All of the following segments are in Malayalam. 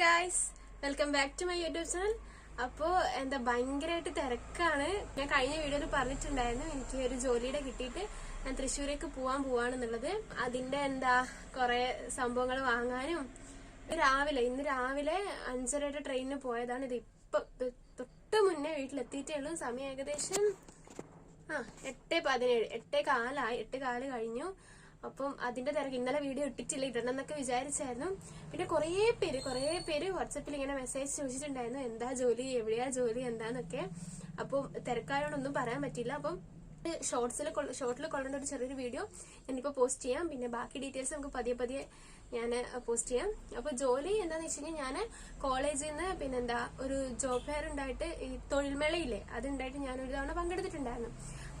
Guys welcome back to my YouTube channel അപ്പോൾ എന്താ ഭയങ്കരമായിട്ട് തിരക്കാണ്. ഞാൻ കഴിഞ്ഞ വീഡിയോയിൽ പറഞ്ഞിട്ടുണ്ടായിരുന്നു എനിക്ക് ഒരു ജോലിയുടെ കിട്ടിയിട്ട് ഞാൻ തൃശ്ശൂരേക്ക് പോവാൻ പോവാണെന്നുള്ളത്. അതിന്റെ എന്താ കുറേ സംഭവങ്ങൾ വാങ്ങാനും. രാവിലെ ഇന്ന് രാവിലെ അഞ്ചരയുടെ ട്രെയിനിന് പോയതാണ്. ഇത് ഇപ്പൊ തൊട്ട് മുന്നേ വീട്ടിലെത്തിയിട്ടേ ഉള്ളൂ. സമയം ഏകദേശം ആ എട്ട് പതിനേഴ് എട്ടേ കാലായി എട്ട് കാൽ കഴിഞ്ഞു. അപ്പം അതിന്റെ തിരക്ക് ഇന്നലെ വീഡിയോ ഇട്ടിട്ടില്ല ഇടണം എന്നൊക്കെ വിചാരിച്ചായിരുന്നു. പിന്നെ കുറേ പേര് കുറേ പേര് വാട്സപ്പിൽ ഇങ്ങനെ മെസ്സേജ് ചോദിച്ചിട്ടുണ്ടായിരുന്നു എന്താ ജോലി? എവിടെയാ ജോലി? എന്താന്നൊക്കെ. അപ്പം തിരക്കായോണ്ടൊന്നും പറയാൻ പറ്റില്ല അപ്പം ഷോർട്സിൽ ഷോർട്ടിൽ കൊള്ളേണ്ട ഒരു ചെറിയൊരു വീഡിയോ ഞാനിപ്പോൾ പോസ്റ്റ് ചെയ്യാം. പിന്നെ ബാക്കി ഡീറ്റെയിൽസ് നമുക്ക് പതിയെ പതിയെ ഞാൻ പോസ്റ്റ് ചെയ്യാം. അപ്പോൾ ജോലി എന്താന്ന് വെച്ച് കഴിഞ്ഞാൽ ഞാൻ കോളേജിൽ നിന്ന് പിന്നെന്താ ഒരു ജോബ് ഫെയർ ഉണ്ടായിട്ട് ഈ തൊഴിൽമേളയില്ലേ അതുണ്ടായിട്ട് ഞാൻ ഒരു തവണ പങ്കെടുത്തിട്ടുണ്ടായിരുന്നു.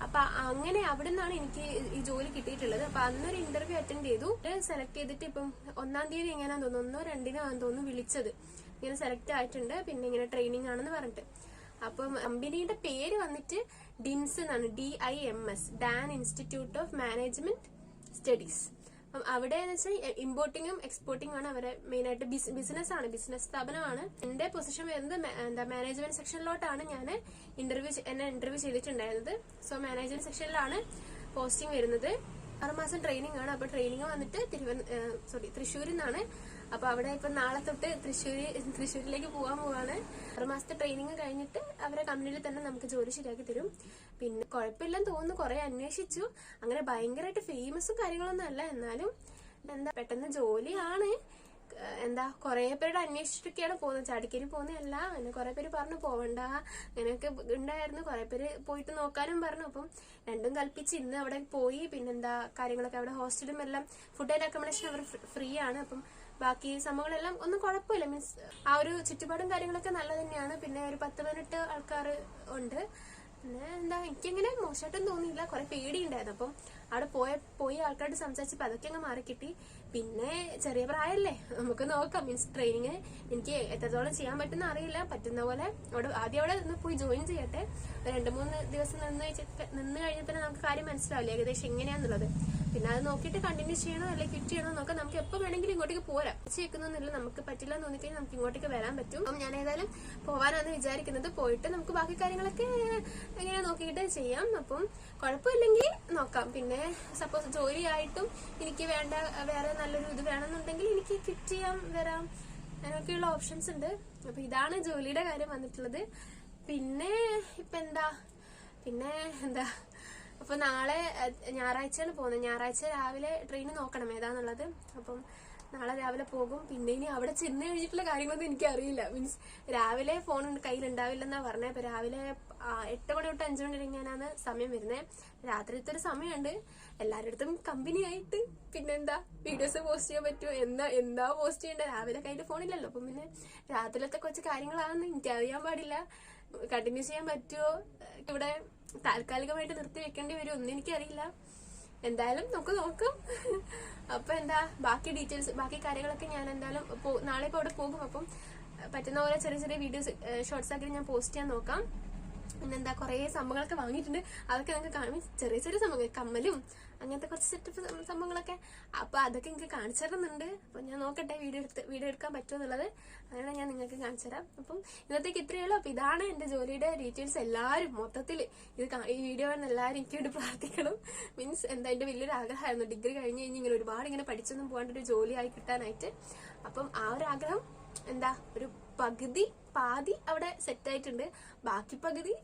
അപ്പൊ അങ്ങനെ അവിടെ നിന്നാണ് എനിക്ക് ഈ ജോലി കിട്ടിയിട്ടുള്ളത്. അപ്പൊ അന്നൊരു ഇന്റർവ്യൂ അറ്റൻഡ് ചെയ്തു. സെലക്ട് ചെയ്തിട്ട് ഇപ്പം ഒന്നാം തീയതി എങ്ങനെയാണെന്ന് തോന്നുന്നു ഒന്നോ രണ്ടിനോ ആണെന്ന് തോന്നുന്നു വിളിച്ചത്. ഇങ്ങനെ സെലക്ട് ആയിട്ടുണ്ട്. പിന്നെ ഇങ്ങനെ ട്രെയിനിങ് ആണെന്ന് പറഞ്ഞിട്ട്. അപ്പം കമ്പനിയുടെ പേര് വന്നിട്ട് ഡിൻസ് എന്നാണ്. D I M S Dan institute of management studies അപ്പം അവിടെ എന്ന് വെച്ചാൽ ഇമ്പോർട്ടിങ്ങും എക്സ്പോർട്ടിംഗും ആണ് അവരെ മെയിൻ ആയിട്ട്. ബിസിനസ് ആണ് ബിസിനസ് സ്ഥാപനമാണ്. എന്റെ പൊസിഷൻ വരുന്നത് എന്താ മാനേജ്മെന്റ് സെക്ഷനിലോട്ടാണ് ഞാൻ ഇന്റർവ്യൂ എന്നെ ഇന്റർവ്യൂ ചെയ്തിട്ടുണ്ടായിരുന്നത്. സോ മാനേജ്മെന്റ് സെക്ഷനിലാണ് പോസ്റ്റിംഗ് വരുന്നത്. ആറുമാസം ട്രെയിനിങ് ആണ്. അപ്പൊ ട്രെയിനിങ് വന്നിട്ട് തിരുവന സോറി തൃശ്ശൂരിൽ നിന്നാണ് അപ്പൊ അവിടെ ഇപ്പൊ നാളെ തൊട്ട് തൃശ്ശൂര് തൃശ്ശൂരിലേക്ക് പോകാൻ പോവാണ്. ആറുമാസത്തെ ട്രെയിനിങ് കഴിഞ്ഞിട്ട് അവരെ കമ്പനിയിൽ തന്നെ നമുക്ക് ജോലി ശരിയാക്കി തരും. പിന്നെ കുഴപ്പമില്ലെന്ന് തോന്നുന്നു കുറെ അന്വേഷിച്ചു. അങ്ങനെ ഭയങ്കരമായിട്ട് ഫേമസും കാര്യങ്ങളൊന്നും അല്ല. എന്നാലും എന്താ പെട്ടെന്ന് ജോലിയാണ്. എന്താ കുറെ പേരുടെ അന്വേഷിച്ചിട്ടൊക്കെയാണ് പോകുന്നത്. ചാടിക്കേരി പോകുന്നതല്ല. അങ്ങനെ കുറെ പേര് പറഞ്ഞു പോവണ്ട. അങ്ങനെയൊക്കെ ഉണ്ടായിരുന്നു. കുറെ പേര് പോയിട്ട് നോക്കാനും പറഞ്ഞു. അപ്പം രണ്ടും കൽപ്പിച്ച് ഇന്ന് അവിടെ പോയി. പിന്നെന്താ കാര്യങ്ങളൊക്കെ അവിടെ ഹോസ്റ്റലും എല്ലാം ഫുഡ് ആൻഡ് അക്കോമഡേഷൻ അവർ ഫ്രീ ആണ്. അപ്പം ബാക്കി സംഭവങ്ങളെല്ലാം ഒന്നും കുഴപ്പമില്ല. മീൻസ് ആ ഒരു ചുറ്റുപാടും കാര്യങ്ങളൊക്കെ നല്ല തന്നെയാണ്. പിന്നെ ഒരു പത്ത് പതിനെട്ട് ആൾക്കാർ ഉണ്ട്. പിന്നെ എന്താ എനിക്കിങ്ങനെ മോശമായിട്ടൊന്നും തോന്നിയില്ല. കുറെ പേടിയുണ്ടായിരുന്നു. അപ്പം അവിടെ പോയ പോയി ആൾക്കാരോട് സംസാരിച്ചപ്പോ അതൊക്കെ അങ്ങ് മാറിക്കിട്ടി. പിന്നെ ചെറിയ പ്രായമല്ലേ നമുക്ക് നോക്കാം. മീൻസ് ട്രെയിനിങ് എനിക്ക് എത്രത്തോളം ചെയ്യാൻ പറ്റുന്ന അറിയില്ല. പറ്റുന്ന പോലെ അവിടെ ആദ്യം അവിടെ നിന്ന് പോയി ജോയിൻ ചെയ്യട്ടെ. രണ്ട് മൂന്ന് ദിവസം നിന്ന് നിന്ന് കഴിഞ്ഞാൽ തന്നെ നമുക്ക് കാര്യം മനസ്സിലാവില്ല. ഏകദേശം എങ്ങനെയാന്നുള്ളത്. പിന്നെ അത് നോക്കിയിട്ട് കണ്ടിന്യൂ ചെയ്യണോ അല്ലെങ്കിൽ ക്വിറ്റ് ചെയ്യണോ നോക്കാം. നമുക്ക് എപ്പോൾ വേണമെങ്കിലും ഇങ്ങോട്ടേക്ക് പോരാം. വെക്കുന്നൊന്നുമില്ല. നമുക്ക് പറ്റില്ല എന്ന് തോന്നിക്കഴിഞ്ഞാൽ നമുക്ക് ഇങ്ങോട്ടേക്ക് വരാൻ പറ്റും. അപ്പം ഞാൻ ഏതായാലും പോവാനാണ് വിചാരിക്കുന്നത്. പോയിട്ട് നമുക്ക് ബാക്കി കാര്യങ്ങളൊക്കെ നോക്കിയിട്ട് ചെയ്യാം. അപ്പം കുഴപ്പമില്ലെങ്കിൽ നോക്കാം. പിന്നെ സപ്പോസ് ജോലിയായിട്ടും എനിക്ക് വേണ്ട വേറെ നല്ലൊരു ഇത് വേണമെന്നുണ്ടെങ്കിൽ എനിക്ക് ക്വിറ്റ് ചെയ്യാൻ വരാം. അങ്ങനെയൊക്കെയുള്ള ഓപ്ഷൻസ് ഉണ്ട്. അപ്പൊ ഇതാണ് ജോലിയുടെ കാര്യം വന്നിട്ടുള്ളത്. പിന്നെ ഇപ്പൊ എന്താ? പിന്നെ എന്താ? അപ്പൊ നാളെ ഞായറാഴ്ചയാണ് പോകുന്നത്. ഞായറാഴ്ച രാവിലെ ട്രെയിൻ നോക്കണം ഏതാന്നുള്ളത്. അപ്പം നാളെ രാവിലെ പോകും. പിന്നെ ഇനി അവിടെ ചെന്ന് കഴിഞ്ഞിട്ടുള്ള കാര്യങ്ങളൊന്നും എനിക്കറിയില്ല. മീൻസ് രാവിലെ ഫോൺ കയ്യിലുണ്ടാവില്ലെന്നാ പറഞ്ഞത് അപ്പൊ രാവിലെ എട്ട് മണി തൊട്ട് അഞ്ചു മണി വരെ സമയം വരുന്നത് രാത്രിത്തെ ഒരു സമയമുണ്ട്. എല്ലാവരുടെ അടുത്തും കമ്പനി ആയിട്ട് പിന്നെന്താ വീഡിയോസ് പോസ്റ്റ് ചെയ്യാൻ പറ്റുമോ? എന്താ എന്താ പോസ്റ്റ് ചെയ്യേണ്ടത് രാവിലെ കയ്യിൽ ഫോണില്ലല്ലോ അപ്പം പിന്നെ രാത്രിയിലത്തെ കുറച്ച് കാര്യങ്ങളാണെന്ന് എനിക്ക് അറിയാൻ പാടില്ല. കണ്ടിന്യൂ ചെയ്യാൻ പറ്റുമോ? ഇവിടെ താൽക്കാലികമായിട്ട് നിർത്തി വെക്കേണ്ടി വരുമോ? ഒന്നും എനിക്കറിയില്ല. എന്തായാലും നമുക്ക് നോക്കാം. അപ്പൊ എന്താ ബാക്കി ഡീറ്റെയിൽസ് ബാക്കി കാര്യങ്ങളൊക്കെ ഞാൻ എന്തായാലും നാളെ ഇപ്പൊ അവിടെ പോകും. അപ്പം പറ്റുന്ന പോലെ ചെറിയ ചെറിയ വീഡിയോസ് ഷോർട്സ് ആക്കി ഞാൻ പോസ്റ്റ് ചെയ്യാൻ നോക്കാം. പിന്നെന്താ കുറേ സംഭവങ്ങളൊക്കെ വാങ്ങിയിട്ടുണ്ട്. അതൊക്കെ നിങ്ങൾക്ക് കാണും ചെറിയ ചെറിയ സംഭവങ്ങൾ കമ്മലും അങ്ങനത്തെ കുറച്ച് സെറ്റപ്പ് സംഭവങ്ങളൊക്കെ. അപ്പോൾ അതൊക്കെ എനിക്ക് കാണിച്ചു തരുന്നുണ്ട്. അപ്പൊ ഞാൻ നോക്കട്ടെ വീഡിയോ എടുത്ത് വീഡിയോ എടുക്കാൻ പറ്റുമോ എന്നുള്ളത്. അങ്ങനെ ഞാൻ നിങ്ങൾക്ക് കാണിച്ചു തരാം. അപ്പം ഇന്നത്തേക്ക് ഇത്രയേ ഉള്ളൂ. അപ്പോൾ ഇതാണ് എന്റെ ജോലിയുടെ ഡീറ്റെയിൽസ് എല്ലാവരും മൊത്തത്തിൽ ഇത് ഈ വീഡിയോ കാണുന്ന എല്ലാവരും എനിക്ക് വേണ്ടി പ്രാർത്ഥിക്കണം. മീൻസ് എന്താ എന്റെ വലിയൊരു ആഗ്രഹമായിരുന്നു. ഡിഗ്രി കഴിഞ്ഞ് കഴിഞ്ഞ് ഇങ്ങനെ ഒരുപാട് ഇങ്ങനെ പഠിച്ചൊന്നും പോകാണ്ട് ഒരു ജോലിയായി കിട്ടാനായിട്ട്. അപ്പം ആ ഒരു ആഗ്രഹം എന്താ ഒരു പകുതി പാതി അവിടെ സെറ്റ് ആയിട്ടുണ്ട്. ബാക്കി പകുതി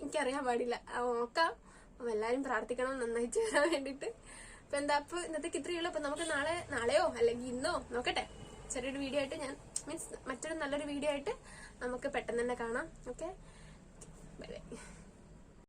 എനിക്കറിയാൻ പാടില്ല. നോക്കാം. അപ്പം എല്ലാരും പ്രാർത്ഥിക്കണം നന്നായി ചേരാൻ വേണ്ടിട്ട് അപ്പൊ എന്താ അപ്പൊ ഇന്നത്തേക്ക് ഇത്രയേ ഉള്ളൂ. അപ്പൊ നമുക്ക് നാളെ നാളെയോ അല്ലെങ്കിൽ ഇന്നോ നോക്കട്ടെ. ചെറിയൊരു വീഡിയോ ആയിട്ട് ഞാൻ മീൻസ് മറ്റൊരു നല്ലൊരു വീഡിയോ ആയിട്ട് നമുക്ക് പെട്ടെന്ന് തന്നെ കാണാം. Okay bye